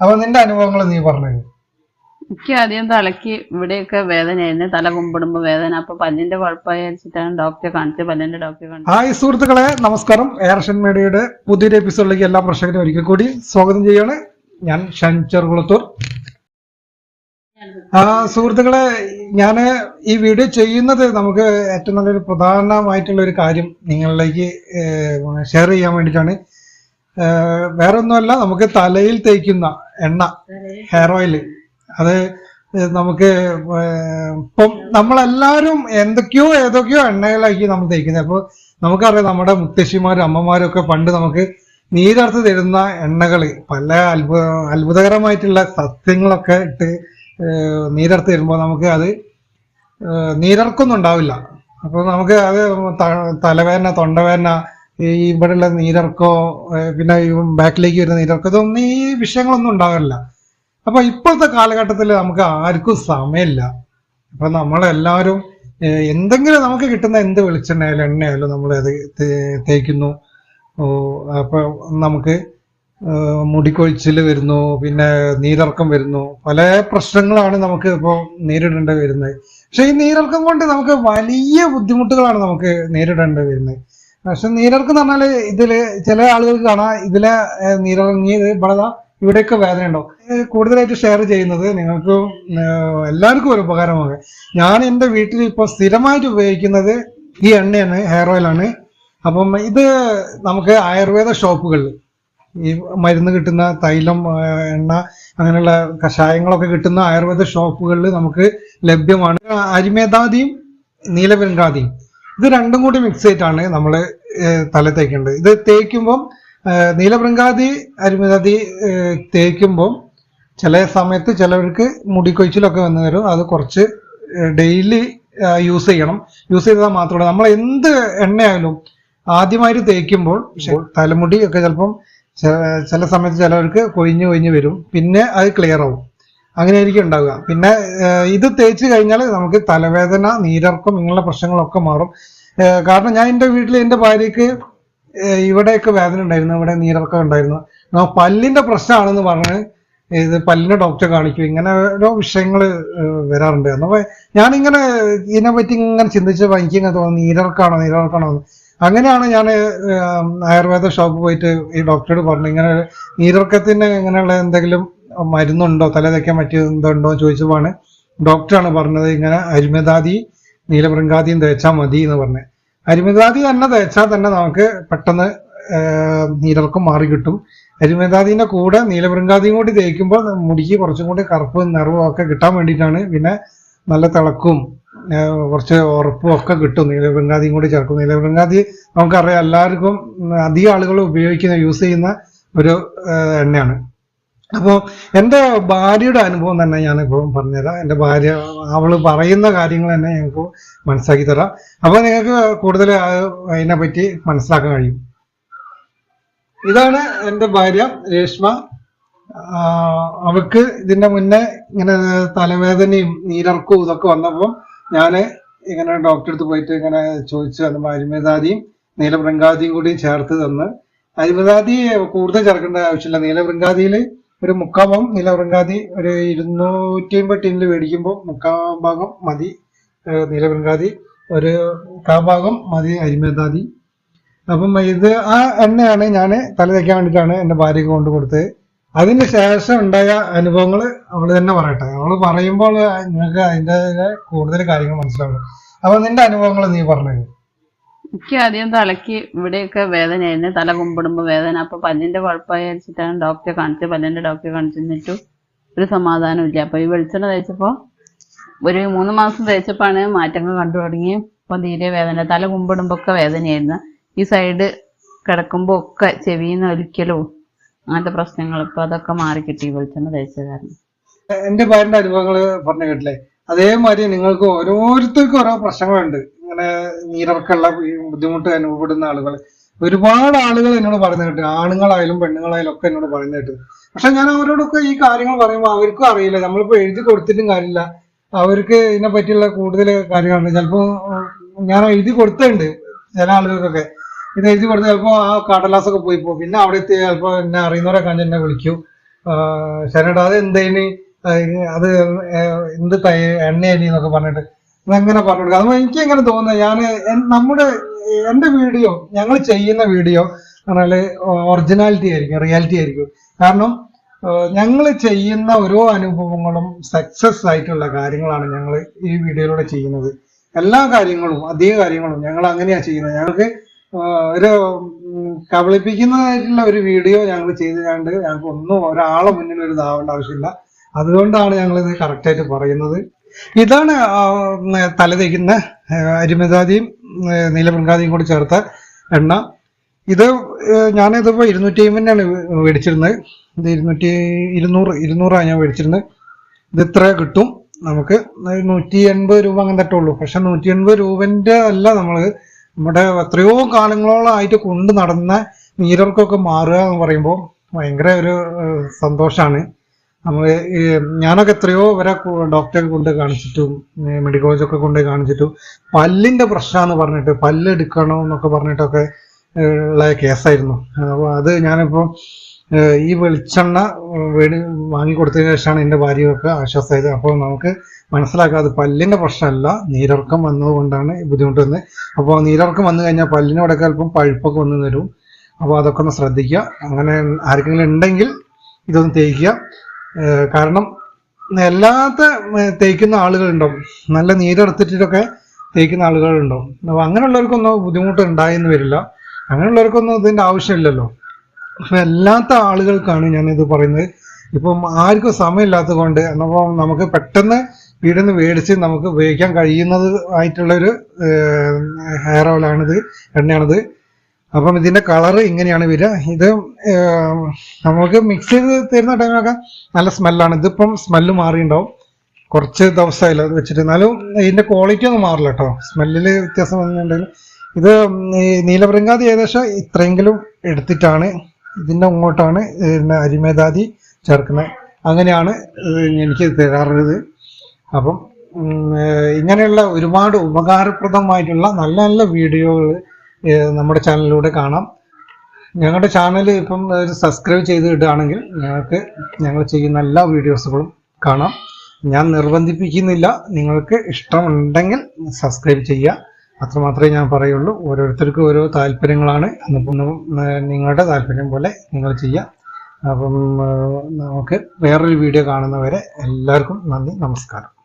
അപ്പൊ നിന്റെ അനുഭവങ്ങൾ നീ പറഞ്ഞു. എനിക്ക് ആദ്യം തലയ്ക്ക് ഇവിടെയൊക്കെ വേദനയായിരുന്നു. തല കുമ്പിടുമ്പോ വേദന. അപ്പൊ പല്ലിന്റെ കുഴപ്പമായി വെച്ചിട്ടാണ് ഡോക്ടറെ കാണിച്ചത്. പല്ലിന്റെ ഡോക്ടറെ കാണിച്ചത്. ഹായ് സുഹൃത്തുക്കളെ നമസ്കാരം. എയർഷൻ മീഡിയയുടെ പുതിയൊരു എപ്പിസോഡിലേക്ക് എല്ലാ പ്രേക്ഷകരും ഒരിക്കൽ കൂടി സ്വാഗതം ചെയ്യാണ് ഞാൻ ഷൻ ചെറുകുളത്തൂർ. ആ സുഹൃത്തുക്കളെ ഞാൻ ഈ വീഡിയോ ചെയ്യുന്നത് നമുക്ക് ഏറ്റവും നല്ലൊരു പ്രധാനമായിട്ടുള്ള ഒരു കാര്യം നിങ്ങളിലേക്ക് ഷെയർ ചെയ്യാൻ വേണ്ടിയിട്ടാണ്. ഏഹ് വേറെ ഒന്നുമല്ല നമുക്ക് തലയിൽ തേക്കുന്ന എണ്ണ ഹെയർ ഓയിൽ അത് നമുക്ക് ഇപ്പം നമ്മളെല്ലാവരും എന്തൊക്കെയോ ഏതൊക്കെയോ എണ്ണകളാക്കി നമ്മൾ തേക്കുന്നത്. അപ്പോൾ നമുക്കറിയാം നമ്മുടെ മുത്തശ്ശിമാരും അമ്മമാരും ഒക്കെ പണ്ട് നമുക്ക് നീരർത്ത് തരുന്ന എണ്ണകൾ പല അത്ഭുത അത്ഭുതകരമായിട്ടുള്ള സസ്യങ്ങളൊക്കെ ഇട്ട് നീരർത്ത് തരുമ്പോൾ നമുക്ക് അത് നീരർക്കൊന്നും ഉണ്ടാവില്ല. അപ്പോൾ നമുക്ക് അത് തലവേദന തൊണ്ടവേദന ഈ ഇവിടെയുള്ള നീരർക്കോ പിന്നെ ബാക്കിലേക്ക് വരുന്ന നീരർക്കോ ഇതൊന്നും ഈ വിഷയങ്ങളൊന്നും ഉണ്ടാകില്ല അപ്പൊ ഇപ്പോഴത്തെ കാലഘട്ടത്തിൽ നമുക്ക് ആർക്കും സമയമില്ല. അപ്പൊ നമ്മളെല്ലാവരും എന്തെങ്കിലും നമുക്ക് കിട്ടുന്ന എന്ത് വെളിച്ചെണ്ണയായാലും എണ്ണയായാലും നമ്മൾ അത് തേക്കുന്നു. അപ്പൊ നമുക്ക് മുടിക്കൊഴിച്ചിൽ വരുന്നു പിന്നെ നീരർക്കം വരുന്നു. പല പ്രശ്നങ്ങളാണ് നമുക്ക് ഇപ്പോൾ നേരിടേണ്ടി വരുന്നത്. പക്ഷെ ഈ നീരർക്കം കൊണ്ട് നമുക്ക് വലിയ ബുദ്ധിമുട്ടുകളാണ് നമുക്ക് നേരിടേണ്ടി വരുന്നത്. പക്ഷെ നീരർക്ക് എന്ന് പറഞ്ഞാൽ ഇതിൽ ചില ആളുകൾക്ക് കാണാം ഇതിലെ നീരിറങ്ങിയത് ഇവിടെ ഇവിടെയൊക്കെ വേദന ഉണ്ടാവും കൂടുതലായിട്ട് ഷെയർ ചെയ്യുന്നത് നിങ്ങൾക്ക് എല്ലാവർക്കും ഒരു ഉപകാരമാകും. ഞാൻ എന്റെ വീട്ടിൽ ഇപ്പോൾ സ്ഥിരമായിട്ട് ഉപയോഗിക്കുന്നത് ഈ എണ്ണയാണ് ഹെയർ ഓയിലാണ് അപ്പം ഇത് നമുക്ക് ആയുർവേദ ഷോപ്പുകളിൽ ഈ മരുന്ന് കിട്ടുന്ന തൈലം എണ്ണ അങ്ങനെയുള്ള കഷായങ്ങളൊക്കെ കിട്ടുന്ന ആയുർവേദ ഷോപ്പുകളിൽ നമുക്ക് ലഭ്യമാണ്. അരിമേതാദിയും നീലവെങ്കാദിയും ഇത് രണ്ടും കൂടി മിക്സ് ചെയ്തിട്ടാണ് നമ്മൾ തല തേക്കേണ്ടത്. ഇത് തേക്കുമ്പം നീലഭൃങ്കാതി അരിമേതാദി തേക്കുമ്പം ചില സമയത്ത് ചിലവർക്ക് മുടിക്കൊഴിച്ചിലൊക്കെ വന്നു വരും. അത് കുറച്ച് ഡെയിലി യൂസ് ചെയ്യണം. യൂസ് ചെയ്താൽ മാത്രമല്ല നമ്മൾ എന്ത് എണ്ണയായാലും ആദ്യമായിട്ട് തേക്കുമ്പോൾ തലമുടി ഒക്കെ ചിലപ്പം ചില സമയത്ത് ചിലവർക്ക് കൊഴിഞ്ഞു കൊഴിഞ്ഞു വരും. പിന്നെ അത് ക്ലിയർ ആവും. അങ്ങനെ ആയിരിക്കും ഉണ്ടാവുക. പിന്നെ ഇത് തേച്ച് കഴിഞ്ഞാൽ നമുക്ക് തലവേദന നീരർക്കം ഇങ്ങനെയുള്ള പ്രശ്നങ്ങളൊക്കെ മാറും. കാരണം ഞാൻ എന്റെ വീട്ടിൽ എന്റെ ഭാര്യയ്ക്ക് ഇവിടെയൊക്കെ വേദന ഉണ്ടായിരുന്നു. ഇവിടെ നീരർക്കം ഉണ്ടായിരുന്നു. പല്ലിന്റെ പ്രശ്നമാണെന്ന് പറഞ്ഞ് ഇത് പല്ലിന്റെ ഡോക്ടറെ കാണിക്കും. ഇങ്ങനെ ഓരോ വിഷയങ്ങൾ വരാറുണ്ട്. അപ്പോൾ ഞാനിങ്ങനെ ഇതിനെ പറ്റി ഇങ്ങനെ ചിന്തിച്ചപ്പോൾ എനിക്ക് ഇങ്ങനെ തോന്നുന്നു നീരർക്കാണോ നീരർക്കാണോ അങ്ങനെയാണ് ഞാൻ ആയുർവേദ ഷോപ്പ് പോയിട്ട് ഈ ഡോക്ടറോട് പറഞ്ഞു ഇങ്ങനെ നീരർക്കത്തിന് ഇങ്ങനെയുള്ള എന്തെങ്കിലും മരുന്നുണ്ടോ തല തയ്ക്കാൻ പറ്റിയ എന്തുണ്ടോ എന്ന് ചോദിച്ചപ്പോഴാണ് ഡോക്ടറാണ് പറഞ്ഞത് ഇങ്ങനെ അരുമിതാദി നീലവൃങ്കാദിയും തേച്ചാൽ മതി എന്ന് പറഞ്ഞത്. അരുമിതാദി തന്നെ തേച്ചാൽ തന്നെ നമുക്ക് പെട്ടെന്ന് നീലർക്കും മാറി കിട്ടും. അരിമതാദിന്റെ കൂടെ നീലവൃങ്കാദിയും കൂടി തേക്കുമ്പോൾ മുടിക്ക് കുറച്ചും കൂടി കറുപ്പ് നിറവും ഒക്കെ കിട്ടാൻ വേണ്ടിയിട്ടാണ് പിന്നെ നല്ല തിളക്കും കുറച്ച് ഉറപ്പും ഒക്കെ കിട്ടും നീലവൃങ്കാദിയും കൂടി ചേർക്കും. നീലവൃങ്കാദി നമുക്കറിയാം എല്ലാവർക്കും അധികം ആളുകൾ ഉപയോഗിക്കുന്ന യൂസ് ചെയ്യുന്ന ഒരു എണ്ണയാണ്. അപ്പോൾ എന്റെ ഭാര്യയുടെ അനുഭവം തന്നെ ഞാനിപ്പോൾ പറഞ്ഞുതരാം. എന്റെ ഭാര്യ അവൾ പറയുന്ന കാര്യങ്ങൾ തന്നെ ഞങ്ങൾക്ക് മനസ്സിലാക്കി തരാം. അപ്പോൾ നിങ്ങൾക്ക് കൂടുതൽ അതിനെ പറ്റി മനസ്സിലാക്കാൻ കഴിയും. ഇതാണ് എന്റെ ഭാര്യ രേഷ്മ. അവൾക്ക് ഇതിന്റെ മുന്നേ ഇങ്ങനെ തലവേദനയും നീരർക്കും ഇതൊക്കെ വന്നപ്പോൾ ഞാൻ ഇങ്ങനെ ഡോക്ടറെ അടുത്ത് പോയിട്ട് ഇങ്ങനെ ചോദിച്ചു. തന്നെ അരിമേതാദിയും നീലവൃങ്കാദിയും കൂടി ചേർത്ത് തന്ന്. അരിമേതാദി കൂടുതൽ ചേർക്കേണ്ട ആവശ്യമില്ല. നീലവൃങ്കാദിയിൽ ഒരു മുക്കാൽ ഭാഗം നീലവൃങ്കാദി ഒരു ഇരുന്നൂറ്റി അമ്പത് ടീമിൽ മേടിക്കുമ്പോൾ മുക്കാൽ ഭാഗം മതി. നില വൃങ്കാതി. ഒരു മുക്കാൽ ഭാഗം മതി അരിമേതാതി അപ്പം ഇത് ആ എണ്ണയാണ് ഞാൻ തല തയ്ക്കാൻ വേണ്ടിയിട്ടാണ് എന്റെ ഭാര്യയ്ക്ക് കൊണ്ട് കൊടുത്തത്. അതിന് ശേഷം ഉണ്ടായ അനുഭവങ്ങൾ അവൾ തന്നെ പറയട്ടെ. അവൾ പറയുമ്പോൾ നിങ്ങൾക്ക് അതിന്റെ കൂടുതൽ കാര്യങ്ങൾ മനസ്സിലാവും അപ്പൊ നിന്റെ അനുഭവങ്ങൾ നീ പറഞ്ഞത് എനിക്ക് ആദ്യം തലയ്ക്ക് ഇവിടെയൊക്കെ വേദനയായിരുന്നു തല കുമ്പിടുമ്പോ വേദന. അപ്പൊ പല്ലിന്റെ കുഴപ്പമായി വെച്ചിട്ടാണ് ഡോക്ടറെ കാണിച്ചത്. പല്ലിന്റെ ഡോക്ടറെ കാണിച്ചിട്ട് ഒരു സമാധാനം ഇല്ല. അപ്പൊ ഈ വെളിച്ചെണ്ണ തേച്ചപ്പോ ഒരു മൂന്ന് മാസം തേച്ചപ്പോഴാണ് മാറ്റങ്ങൾ കണ്ടു തുടങ്ങി. ഇപ്പൊ തീരെ വേദന തല കുമ്പിടുമ്പോ ഒക്കെ വേദനയായിരുന്നു. ഈ സൈഡ് കിടക്കുമ്പോ ഒക്കെ ചെവിന്ന് ഒരിക്കലോ അങ്ങനത്തെ പ്രശ്നങ്ങൾ ഇപ്പൊ അതൊക്കെ മാറി കിട്ടി വെളിച്ചെണ്ണ തേച്ച കാരണം. എന്റെ ഭാര്യന്റെ അനുഭവങ്ങൾ പറഞ്ഞു കേട്ടില്ലേ? അതേമാതിരി നിങ്ങൾക്ക് ഓരോരുത്തർക്കും ഓരോ പ്രശ്നങ്ങളുണ്ട്. ഇങ്ങനെ നീരിറക്കമുള്ള ബുദ്ധിമുട്ട് അനുഭവപ്പെടുന്ന ആളുകൾ ഒരുപാട് ആളുകൾ എന്നോട് പറഞ്ഞു കേട്ടു. ആണുങ്ങളായാലും പെണ്ണുങ്ങളായാലും ഒക്കെ എന്നോട് പറയുന്ന കേട്ടു. പക്ഷെ ഞാൻ അവരോടൊക്കെ ഈ കാര്യങ്ങൾ പറയുമ്പോൾ അവർക്കും അറിയില്ല. നമ്മളിപ്പോ എഴുതി കൊടുത്തിട്ടും കാര്യമില്ല. അവർക്ക് ഇതിനെ പറ്റിയുള്ള കൂടുതൽ കാര്യങ്ങളുണ്ട് ചിലപ്പോ ഞാൻ എഴുതി കൊടുത്തിട്ടുണ്ട് ചില ആളുകൾക്കൊക്കെ. ഇത് എഴുതി കൊടുത്ത് ചിലപ്പോ ആ കടലാസൊക്കെ പോയി പോകും. പിന്നെ അവിടെ എത്തി ചിലപ്പോ എന്നെ അറിയുന്നവരെ കണ്ട് എന്നെ വിളിക്കൂ. ശരടാ അത് എന്തേന്? അത് എന്ത് തൈ എണ്ണ എന്നൊക്കെ പറഞ്ഞിട്ട്. അങ്ങനെ പറഞ്ഞു കൊടുക്കുക അത് എനിക്ക് എങ്ങനെ തോന്നുന്നത് ഞാൻ നമ്മുടെ എന്റെ വീഡിയോ ഞങ്ങൾ ചെയ്യുന്ന വീഡിയോ പറഞ്ഞാൽ ഒറിജിനാലിറ്റി ആയിരിക്കും റിയാലിറ്റി ആയിരിക്കും. കാരണം ഞങ്ങൾ ചെയ്യുന്ന ഓരോ അനുഭവങ്ങളും സക്സസ് ആയിട്ടുള്ള കാര്യങ്ങളാണ് ഞങ്ങൾ ഈ വീഡിയോയിലൂടെ ചെയ്യുന്നത്. എല്ലാ കാര്യങ്ങളും അധിക കാര്യങ്ങളും ഞങ്ങൾ അങ്ങനെയാണ് ചെയ്യുന്നത്. ഞങ്ങൾക്ക് ഒരു കബളിപ്പിക്കുന്നതായിട്ടുള്ള ഒരു വീഡിയോ ഞങ്ങൾ ചെയ്തുകൊണ്ട് ഞങ്ങൾക്ക് ഒന്നും ഒരാളെ മുന്നിൽ ഒരു ഇതാവേണ്ട ആവശ്യമില്ല. അതുകൊണ്ടാണ് ഞങ്ങൾ ഇത് കറക്റ്റായിട്ട് പറയുന്നത്. ഇതാണ് തല തേക്കുന്ന അരിമതാദിയും കൂടി ചേർത്ത എണ്ണ. ഇത് ഞാനിതിപ്പോ ഇരുന്നൂറ്റി അമ്പതിനാണ് മേടിച്ചിരുന്നത്. ഇത് ഇരുന്നൂറ്റി ഇരുന്നൂറ് ഇരുന്നൂറാണ് ഞാൻ മേടിച്ചിരുന്നത്. ഇത് ഇത്ര കിട്ടും നമുക്ക്. നൂറ്റി എൺപത് രൂപ അങ്ങനെ തട്ടുള്ളൂ. പക്ഷെ നൂറ്റി എൺപത് രൂപന്റെ അല്ല നമ്മൾ നമ്മുടെ എത്രയോ കാലങ്ങളോളമായിട്ട് കൊണ്ട് നടന്ന നീരർക്കൊക്കെ മാറുക എന്ന് പറയുമ്പോൾ ഭയങ്കര ഒരു സന്തോഷമാണ് നമ്മൾ ഞാനൊക്കെ എത്രയോ വരെ ഡോക്ടറെ കൊണ്ട് കാണിച്ചിട്ടും മെഡിക്കൽ കോളേജൊക്കെ കൊണ്ട് കാണിച്ചിട്ടും പല്ലിന്റെ പ്രശ്നമെന്ന് പറഞ്ഞിട്ട് പല്ല് എടുക്കണോ എന്നൊക്കെ പറഞ്ഞിട്ടൊക്കെ ഉള്ള കേസായിരുന്നു. അപ്പോൾ അത് ഞാനിപ്പോൾ ഏഹ്, ഈ വെളിച്ചെണ്ണ വേടി വാങ്ങിക്കൊടുത്തതിന് ശേഷമാണ് എന്റെ ഭാര്യയൊക്കെ ആശ്വാസമായത് അപ്പോൾ നമുക്ക് മനസ്സിലാക്കാം അത് പല്ലിന്റെ പ്രശ്നമല്ല നീരർക്കം വന്നതുകൊണ്ടാണ് ബുദ്ധിമുട്ട് വന്നത് അപ്പോൾ നീരർക്കം വന്നു കഴിഞ്ഞാൽ പല്ലിനോടൊക്കെ അല്പം പഴുപ്പൊക്കെ വന്നു തരും അപ്പോൾ അതൊക്കെ ഒന്ന് ശ്രദ്ധിക്കുക. അങ്ങനെ ആർക്കെങ്കിലും ഉണ്ടെങ്കിൽ ഇതൊന്ന് തേക്കുക കാരണം എല്ലാത്ത തേക്കുന്ന ആളുകളുണ്ടാവും. നല്ല നീരെടുത്തിട്ടൊക്കെ തേക്കുന്ന ആളുകളുണ്ടാവും. അപ്പോൾ അങ്ങനെയുള്ളവർക്കൊന്നും ബുദ്ധിമുട്ട് ഉണ്ടായെന്ന് വരില്ല. അങ്ങനെയുള്ളവർക്കൊന്നും ഇതിന്റെ ആവശ്യമില്ലല്ലോ. അപ്പൊ അല്ലാത്ത ആളുകൾക്കാണ് ഞാൻ ഇത് പറയുന്നത്. ഇപ്പം ആർക്കും സമയമില്ലാത്തത് കൊണ്ട് എന്നപ്പോൾ നമുക്ക് പെട്ടെന്ന് വീട്ടിൽ നിന്ന് മേടിച്ച് നമുക്ക് ഉപയോഗിക്കാൻ കഴിയുന്നത് ആയിട്ടുള്ളൊരു ഹെയർ ഓയിലാണിത് എണ്ണയാണിത്. അപ്പം ഇതിന്റെ കളർ ഇങ്ങനെയാണ് വരിക. ഇത് നമുക്ക് മിക്സ് ചെയ്ത് തരുന്ന ടൈമിലൊക്കെ നല്ല സ്മെല്ലാണ് ഇതിപ്പം സ്മെല്ല് മാറിയിട്ടുണ്ടാവും. കുറച്ച് ദിവസമായില്ല അത് വെച്ചിട്ട്. എന്നാലും ഇതിന്റെ ക്വാളിറ്റി ഒന്നും മാറില്ല കേട്ടോ സ്മെല്ലിൽ വ്യത്യാസം വന്നിട്ടുണ്ടെങ്കിൽ. ഇത് നീലപ്രിങ്കാതി ഏകദേശം ഇത്രയെങ്കിലും എടുത്തിട്ടാണ് ഇതിന്റെ അങ്ങോട്ടാണ് അരിമേതാതി ചേർക്കുന്നത്. അങ്ങനെയാണ് എനിക്ക് തരാറുള്ളത്. അപ്പം ഇങ്ങനെയുള്ള ഒരുപാട് ഉപകാരപ്രദമായിട്ടുള്ള നല്ല നല്ല വീഡിയോകൾ നമ്മുടെ ചാനലിലൂടെ കാണാം. ഞങ്ങളുടെ ചാനൽ ഇപ്പം സബ്സ്ക്രൈബ് ചെയ്ത് ഇടുകയാണെങ്കിൽ ഞങ്ങൾക്ക് ഞങ്ങൾ ചെയ്യുന്ന എല്ലാ വീഡിയോസുകളും കാണാം. ഞാൻ നിർബന്ധിപ്പിക്കുന്നില്ല. നിങ്ങൾക്ക് ഇഷ്ടമുണ്ടെങ്കിൽ സബ്സ്ക്രൈബ് ചെയ്യുക. അത്രമാത്രമേ ഞാൻ പറയുള്ളൂ. ഓരോരുത്തർക്കും ഓരോ താല്പര്യങ്ങളാണ്. അപ്പം നിങ്ങളുടെ താല്പര്യം പോലെ നിങ്ങൾ ചെയ്യുക. അപ്പം നമുക്ക് വേറൊരു വീഡിയോ കാണുന്നവരെ എല്ലാവർക്കും നന്ദി നമസ്കാരം.